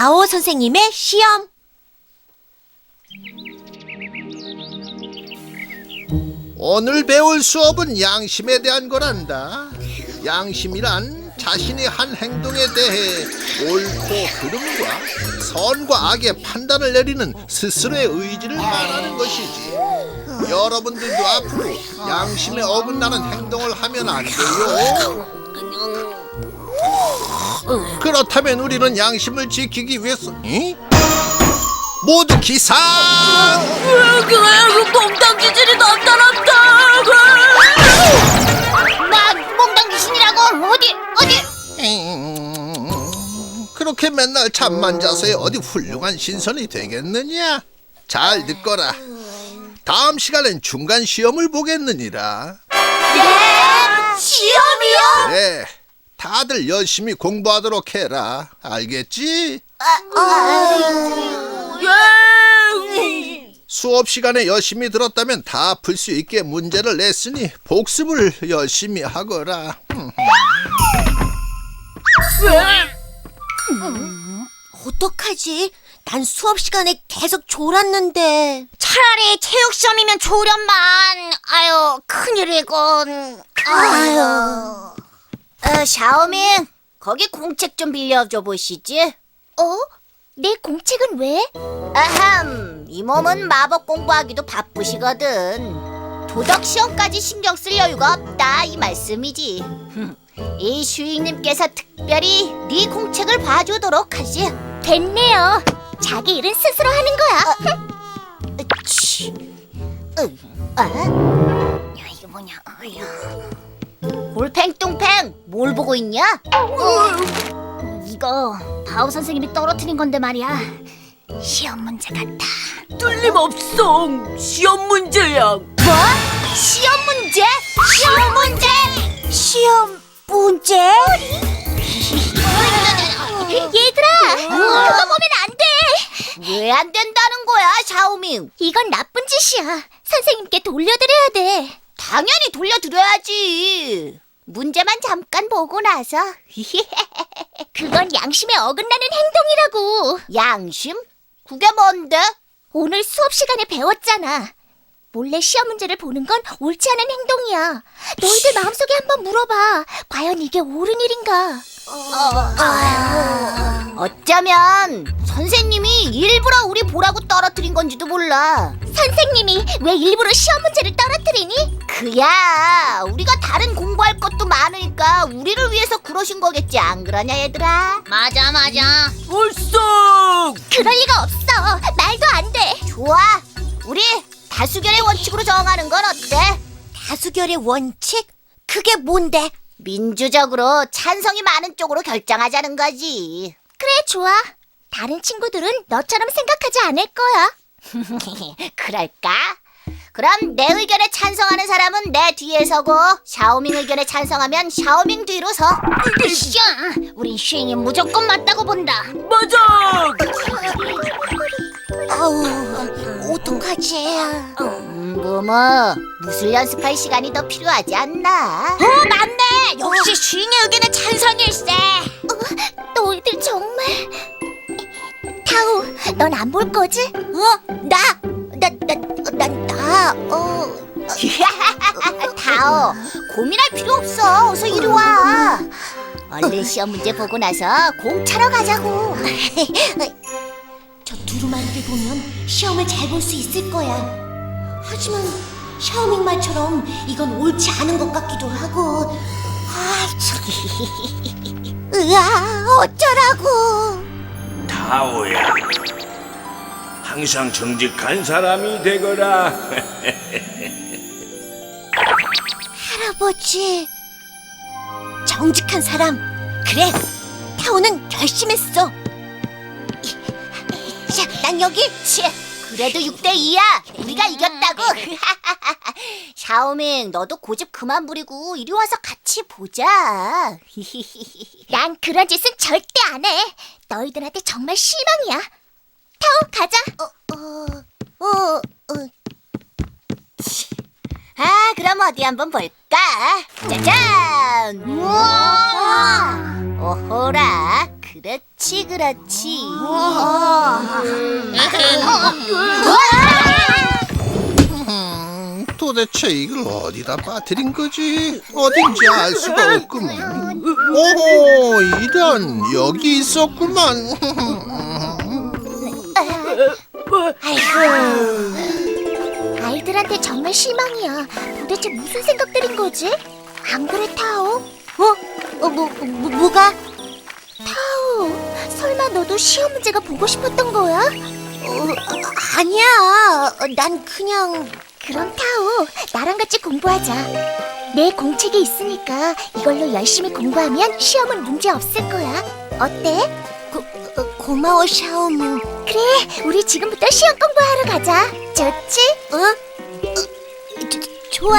다오 선생님의 시험. 오늘 배울 수업은 양심에 대한 거란다. 양심이란 자신이 한 행동에 대해 옳고 그름과 선과 악의 판단을 내리는 스스로의 의지를 말하는 것이지. 여러분들도 앞으로 양심에 어긋나는 행동을 하면 안 돼요. 그렇다면 우리는 양심을 지키기 위해서 응? 모두 기상! 몽땅 기질이 나타났다. 나 몽땅 귀신이라고 어디 어디? 음, 그렇게 맨날 잠만 자서 어디 훌륭한 신선이 되겠느냐? 잘 듣거라. 다음 시간엔 중간 시험을 보겠느니라. 시험이요? 그래, 다들 열심히 공부하도록 해라. 알겠지? 수업 시간에 열심히 들었다면 다 풀 수 있게 문제를 냈으니 복습을 열심히 하거라. 음. 어떡하지? 난 수업 시간에 계속 졸았는데. 차라리 체육 시험이면 좋으련만. 아유, 큰일이군. 아유. 어, 샤오밍, 거기 공책 좀 빌려줘 보시지. 어? 내 공책은 왜? 아함, 이 몸은 마법 공부하기도 바쁘시거든. 도덕 시험까지 신경 쓸 여유가 없다 이 말씀이지. 이 슈잉님께서 특별히 네 공책을 봐주도록 하지. 됐네요. 자기 일은 스스로 하는 거야. 치. 으, 아? 야, 이게 뭐냐? 어휴. 골팽뚱팽, 뭘 보고 있냐? 이거 바오 선생님이 떨어뜨린 건데 말이야. 시험 문제 같아. 틀림없어 시험 문제야 뭐? 시험 문제? 시험 문제? 시험 문제? 얘들아, 그거 보면 안 돼. 왜 안 된다는 거야, 샤오밍? 이건 나쁜 짓이야. 선생님께 돌려드려야 돼. 당연히 돌려드려야지. 문제만 잠깐 보고 나서. 그건 양심에 어긋나는 행동이라고. 양심? 그게 뭔데? 오늘 수업 시간에 배웠잖아. 몰래 시험 문제를 보는 건 옳지 않은 행동이야. 너희들 마음속에 한번 물어봐. 과연 이게 옳은 일인가? 어쩌면 선생님이 일부러 우리 보라고 떨어뜨린 건지도 몰라. 선생님이 왜 일부러 시험 문제를 떨어뜨리니? 그야 우리가 다른 공부할 것도 많으니까 우리를 위해서 그러신 거겠지 안 그러냐 얘들아? 맞아, 맞아. 얼쑤 그럴 리가 없어. 말도 안 돼. 좋아 우리 다수결의 원칙으로 정하는 건 어때? 다수결의 원칙? 그게 뭔데? 민주적으로 찬성이 많은 쪽으로 결정하자는 거지. 그래, 좋아. 다른 친구들은 너처럼 생각하지 않을 거야. 그럴까? 그럼 내 의견에 찬성하는 사람은 내 뒤에 서고 샤오밍 의견에 찬성하면 샤오밍 뒤로 서. 으쌰! 우린 슈잉이 무조건 맞다고 본다. 맞아 어우, 어떡하지? 음, 뭐뭐 무술 연습할 시간이 더 필요하지 않나? 어, 맞네! 역시 슈잉의 의견에 찬성일세! 안 볼 거지? 어? 나! 나, 나, 나, 나, 어... 다오 고민할 필요 없어. 어서 이리 와. 얼른 시험 문제 보고 나서 공 차러 가자고. 저 두루마리를 보면 시험을 잘 볼 수 있을 거야. 하지만 샤오밍 말처럼 이건 옳지 않은 것 같기도 하고. 아, 참. 으아, 어쩌라고. 다오야. 항상 정직한 사람이 되거라. 할아버지. 정직한 사람. 그래, 타오는 결심했어. 자, 난 여기. 치, 그래도 6대 2야. 우리가 이겼다고. 샤오밍, 너도 고집 그만 부리고 이리 와서 같이 보자. 난 그런 짓은 절대 안 해. 너희들한테 정말 실망이야. 타오, 가자. 어, 어, 어. 아, 그럼 어디 한번 볼까? 짜잔! 우와! 오호라, 그 그렇지, 그렇지. 음, 도대체 이걸 어디다 빠뜨린 거지? 어딘지 알 수가 없구만. 오호, 이런 여기 있었구만. 아이들한테 정말 실망이야. 도대체 무슨 생각들인 거지? 안 그래, 타오? 어? 어, 뭐, 뭐, 뭐가? 타오, 설마 너도 시험 문제가 보고 싶었던 거야? 어, 아니야. 난 그냥... 그럼 타오, 나랑 같이 공부하자. 내 공책이 있으니까 이걸로 열심히 공부하면 시험은 문제 없을 거야. 어때? 고, 어, 고마워, 샤오무. 그래, 우리 지금부터 시험 공부하러 가자. 좋지? 어? 어 조, 좋아.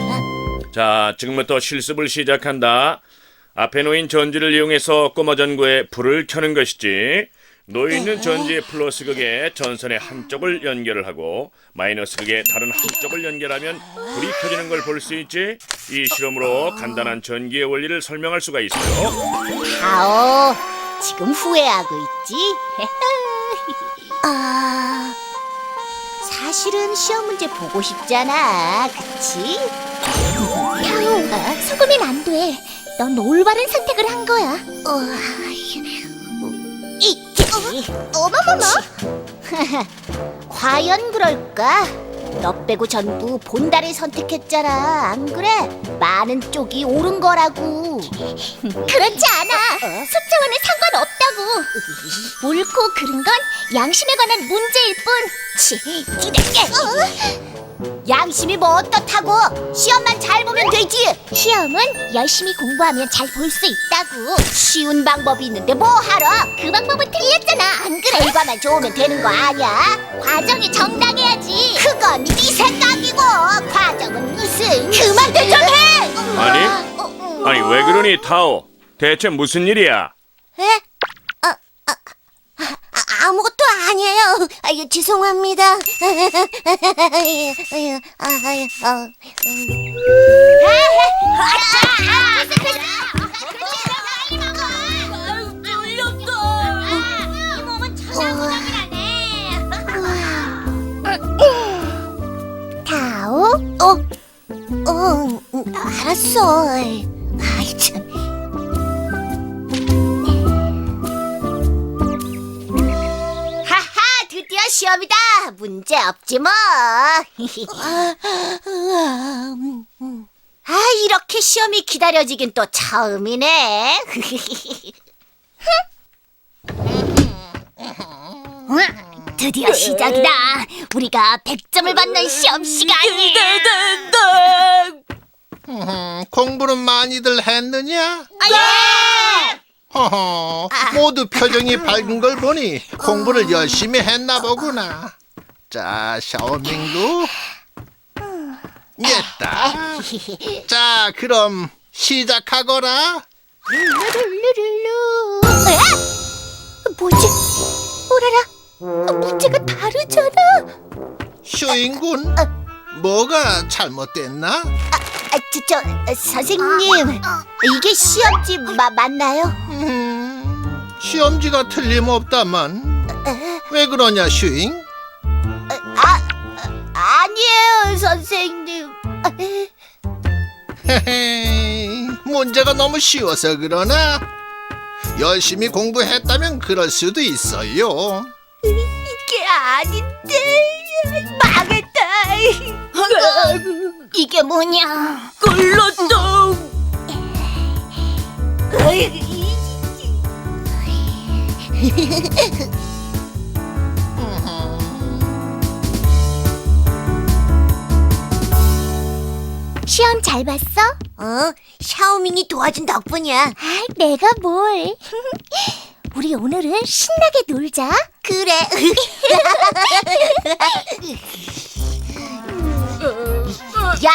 자, 지금부터 실습을 시작한다. 앞에 놓인 전지를 이용해서 꼬마 전구에 불을 켜는 것이지. 놓여 있는 전지의 플러스 극에 전선의 한쪽을 연결을 하고 마이너스 극에 다른 한쪽을 연결하면 불이 켜지는 걸 볼 수 있지. 이 실험으로 간단한 전기의 원리를 설명할 수가 있어요. 다오, 지금 후회하고 있지? 아, 사실은 시험 문제 보고 싶잖아, 그치? 타오, 속으면 안 돼. 넌 올바른 선택을 한 거야. 어, 있지. 어머머머. 과연 그럴까? 너 빼고 전부 본다를 선택했잖아, 안 그래? 많은 쪽이 옳은 거라고. 그렇지 않아. 숫자와는 상관없다고. 옳고 그른 건 양심에 관한 문제일 뿐. 치, 이렇게. 양심이 뭐 어떻다고? 시험만 잘 보면 되지. 시험은 열심히 공부하면 잘 볼 수 있다고. 쉬운 방법이 있는데 뭐 하러? 그 방법은 틀렸잖아. 안 그래? 결과만 좋으면 되는 거 아니야? 과정이 정당해야지. 그건 네 생각이고 과정은 무슨? 그만들 좀 해. 아니, 어, 아니 왜 그러니 타오? 대체 무슨 일이야? 에? 아, 아, 아, 아니에요. 아유, 죄송합니다. 아유, 아유, 아유, 어. 다오? 어? 어, 음, 알았어. 시험이다. 문제 없지 뭐. 아 이렇게 시험이 기다려지긴 또 처음이네. 드디어 시작이다. 우리가 100점을 받는 시험 시간이. 음, 공부는 많이들 했느냐? 예! 허허, 모두 표정이 밝은 걸 보니 공부를 열심히 했나 보구나. 자, 샤오밍도 됐다. 자, 그럼 시작하거라. 룰루룰루. 에? 뭐지? 오라라. 문제가 다르잖아. 슈인군, 뭐가 잘못됐나? 아, 저, 저 어, 선생님 이게 시험지 마, 맞나요? 음, 시험지가 틀림없다만 왜 그러냐, 슈잉? 아 아니에요 선생님. 헤헤, 문제가 너무 쉬워서 그러나? 열심히 공부했다면 그럴 수도 있어요. 이게 아닌데 망했다. 이게 뭐냐? 꿀로똥 시험 잘 봤어? 어, 샤오밍이 도와준 덕분이야. 아, 내가 뭘? 우리 오늘은 신나게 놀자. 그래. 야,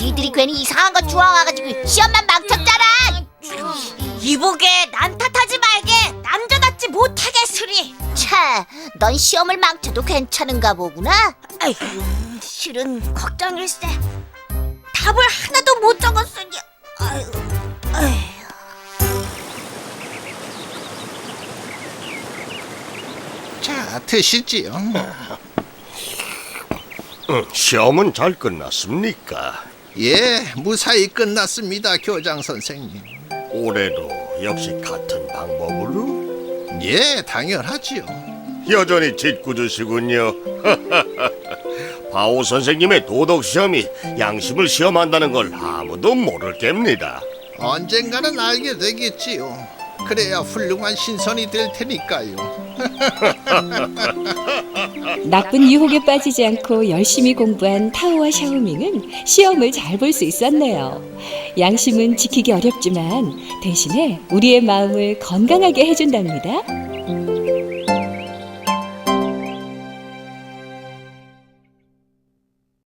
니들이 괜히 이상한 거 주워와가지고 시험만 망쳤잖아. 이보게 난 탓하지 말게 남자답지 못하게 수리. 차, 넌 시험을 망쳐도 괜찮은가 보구나. 아이, 실은 걱정일세. 답을 하나도 못 적었으니. 자, 드시지요. 시험은 잘 끝났습니까? 예, 무사히 끝났습니다, 교장 선생님. 올해도 역시 같은 방법으로 예, 당연하지요. 여전히 짓궂으시군요. 바오 선생님의 도덕 시험이 양심을 시험한다는 걸 아무도 모를 겁니다. 언젠가는 알게 되겠지요. 그래야 훌륭한 신선이 될 테니까요. 나쁜 유혹에 빠지지 않고 열심히 공부한 타오와 샤오밍은 시험을 잘 볼 수 있었네요. 양심은 지키기 어렵지만 대신에 우리의 마음을 건강하게 해준답니다.